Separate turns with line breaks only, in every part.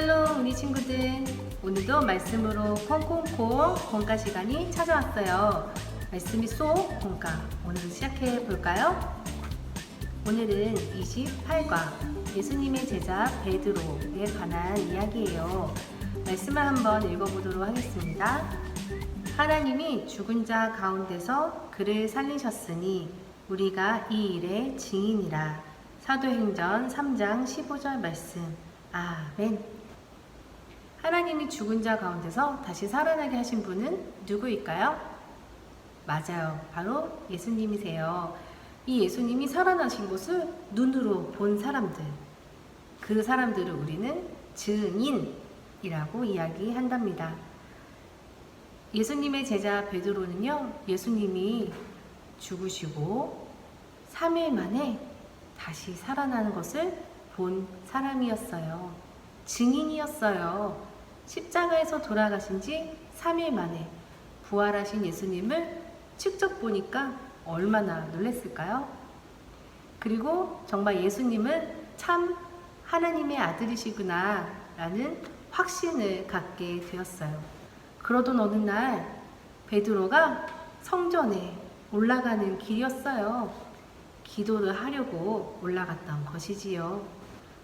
헬로 우리 친구들. 오늘도 말씀으로 콩콩콩 공가 시간이 찾아왔어요. 말씀이 쏙 공가. 오늘 시작해 볼까요? 오늘은 28과 예수님의 제자 베드로에 관한 이야기예요. 말씀을 한번 읽어보도록 하겠습니다. 하나님이 죽은 자 가운데서 그를 살리셨으니 우리가 이 일의 증인이라. 사도행전 3장 15절 말씀. 아멘 하나님이 죽은 자 가운데서 다시 살아나게 하신 분은 누구일까요? 맞아요. 바로 예수님이세요. 이 예수님이 살아나신 것을 눈으로 본 사람들. 그 사람들을 우리는 증인이라고 이야기한답니다. 예수님의 제자 베드로는요, 예수님이 죽으시고 3일 만에 다시 살아나는 것을 본 사람이었어요. 증인이었어요. 십자가에서 돌아가신 지 3일 만에 부활하신 예수님을 직접 보니까 얼마나 놀랐을까요? 그리고 정말 예수님은 참 하나님의 아들이시구나 라는 확신을 갖게 되었어요. 그러던 어느 날 베드로가 성전에 올라가는 길이었어요. 기도를 하려고 올라갔던 것이지요.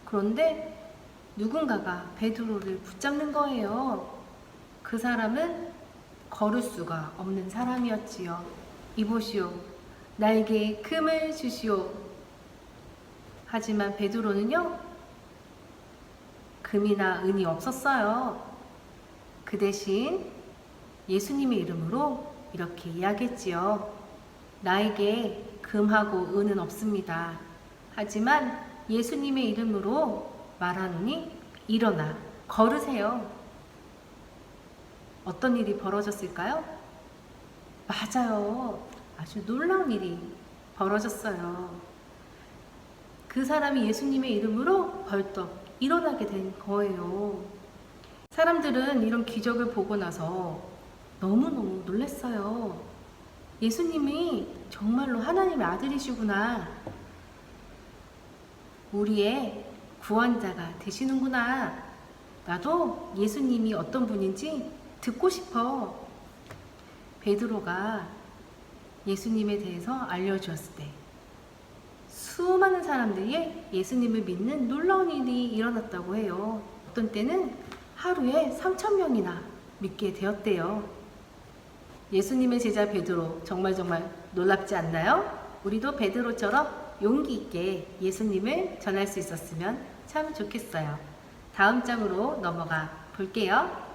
그런데 누군가가 베드로를 붙잡는 거예요. 그 사람은 걸을 수가 없는 사람이었지요. 이보시오, 나에게 금을 주시오. 하지만 베드로는요, 금이나 은이 없었어요. 그 대신 예수님의 이름으로 이렇게 이야기했지요. 나에게 금하고 은은 없습니다. 하지만 예수님의 이름으로 말하노니 일어나 걸으세요. 어떤 일이 벌어졌을까요? 맞아요. 아주 놀라운 일이 벌어졌어요. 그 사람이 예수님의 이름으로 벌떡 일어나게 된 거예요. 사람들은 이런 기적을 보고 나서 너무너무 놀랐어요. 예수님이 정말로 하나님의 아들이시구나. 우리의 구원자가 되시는구나. 나도 예수님이 어떤 분인지 듣고 싶어. 베드로가 예수님에 대해서 알려주었을 때 수많은 사람들이 예수님을 믿는 놀라운 일이 일어났다고 해요. 어떤 때는 하루에 3천 명이나 믿게 되었대요. 예수님의 제자 베드로 정말 정말 놀랍지 않나요? 우리도 베드로처럼 용기 있게 예수님을 전할 수 있었으면 참 좋겠어요. 다음 장으로 넘어가 볼게요.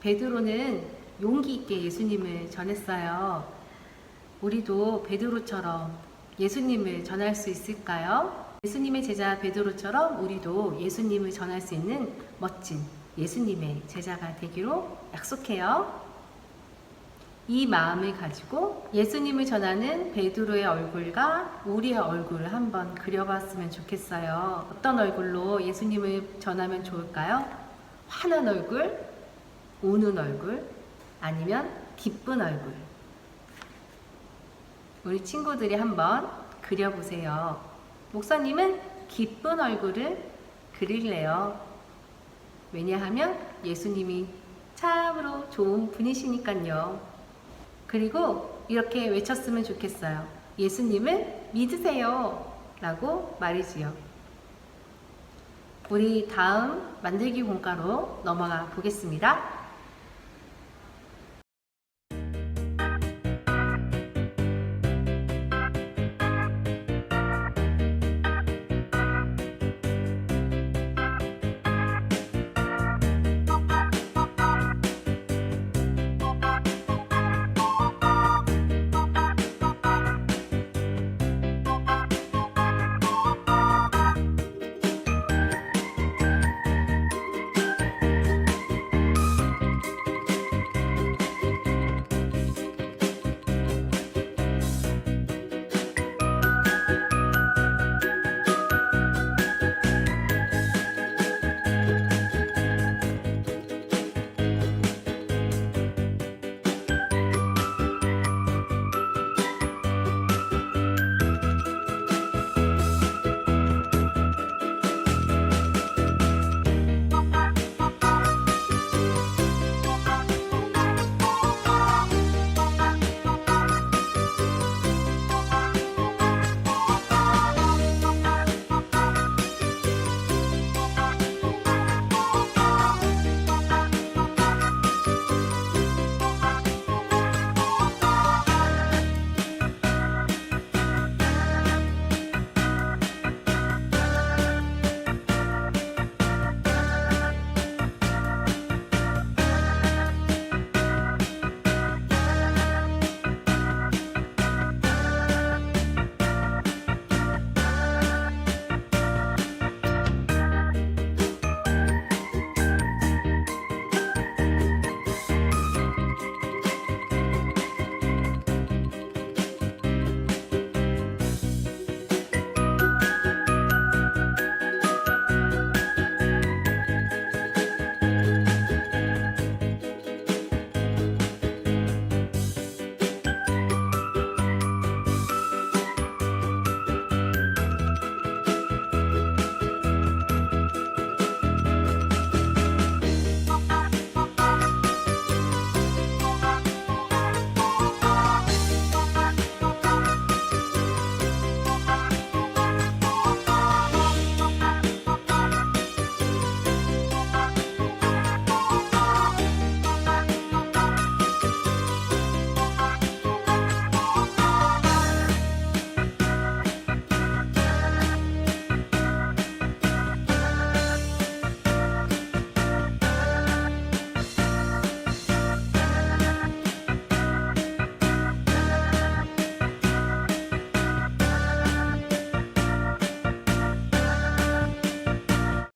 베드로는 용기 있게 예수님을 전했어요. 우리도 베드로처럼 예수님을 전할 수 있을까요? 예수님의 제자 베드로처럼 우리도 예수님을 전할 수 있는 멋진 예수님의 제자가 되기로 약속해요. 이 마음을 가지고 예수님을 전하는 베드로의 얼굴과 우리의 얼굴을 한번 그려봤으면 좋겠어요. 어떤 얼굴로 예수님을 전하면 좋을까요? 환한 얼굴, 우는 얼굴, 아니면 기쁜 얼굴. 우리 친구들이 한번 그려보세요. 목사님은 기쁜 얼굴을 그릴래요. 왜냐하면 예수님이 참으로 좋은 분이시니까요. 그리고 이렇게 외쳤으면 좋겠어요. 예수님을 믿으세요. 라고 말이지요. 우리 다음 만들기 공과로 넘어가 보겠습니다.